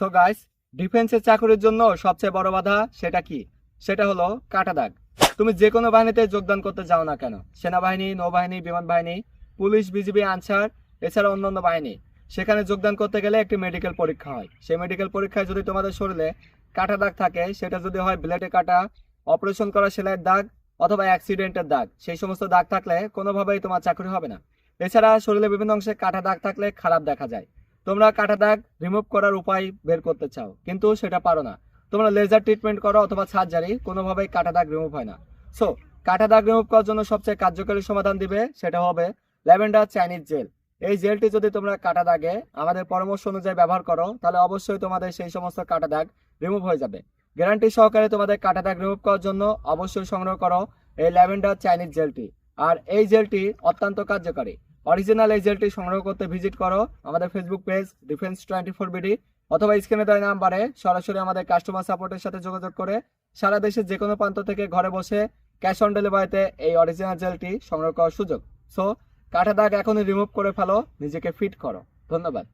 So guys ডিফেন্সের চাকরির জন্য সবচেয়ে বড় বাধা সেটা কি? সেটা হলো কাটা দাগ। তুমি যে কোনো বাহিনীতে যোগদান করতে চাও না কেন? সেনাবাহিনী, নৌবাহিনী বিমান বাহিনী পুলিশ, বিজিবি, আনসার, এছাড়া অন্যান্য বাহিনী। সেখানে যোগদান করতে গেলে একটি মেডিকেল পরীক্ষা হয়। সেই মেডিকেল পরীক্ষায় যদি তোমাদের শরীরে কাটা দাগ থাকে, সেটা যদি হয় ব্লেডে কাটা, অপারেশন করা সেলাইয়ের দাগ, অথবা অ্যাক্সিডেন্টের দাগ, সেই সমস্ত দাগ থাকলে কোনোভাবেই তোমার চাকরি হবে না। এছাড়া শরীরে বিভিন্ন অংশে কাটা দাগ থাকলে খারাপ দেখা যায়। তোমরা কাটা দাগ রিমুভ করার উপায় বের করতে চাও, কিন্তু সেটা পারো না। তোমরা লেজার ট্রিটমেন্ট করো অথবা সার্জারি কোনোভাবেই কাটা দাগ রিমুভ হয় না। সো কাটা দাগ রিমুভ করার জন্য সবচেয়ে কার্যকরী সমাধান দিবে সেটা হবে ল্যাভেন্ডার চাইনিজ জেল। এই জেলটি যদি তোমরা কাটা দাগে আমাদের পরামর্শ অনুযায়ী ব্যবহার করো, তাহলে অবশ্যই তোমাদের সেই সমস্ত কাটা দাগ রিমুভ হয়ে যাবে। গ্যারান্টি সহকারে তোমাদের কাটা দাগ রিমুভ করার জন্য অবশ্যই সংগ্রহ করো এই ল্যাভেন্ডার চাইনিজ জেলটি। আর এই জেলটি অত্যন্ত কার্যকারী। অরিজিনাল এই জেলটি সংগ্রহ করতে ভিজিট করো আমাদের Facebook page defence twenty four BD অথবা স্ক্রিনে দেওয়া নাম্বারে সরাসরি আমাদের কাস্টমার সাপোর্টের সাথে যোগাযোগ করে সারা দেশের যে কোনো প্রান্ত থেকে ঘরে বসে ক্যাশ অন ডেলিভারিতে এই অরিজিনাল জেলটি সংগ্রহ করার সুযোগ। সো কাটা দাগ এখনই রিমুভ করে ফেলো, নিজেকে ফিট করো। ধন্যবাদ।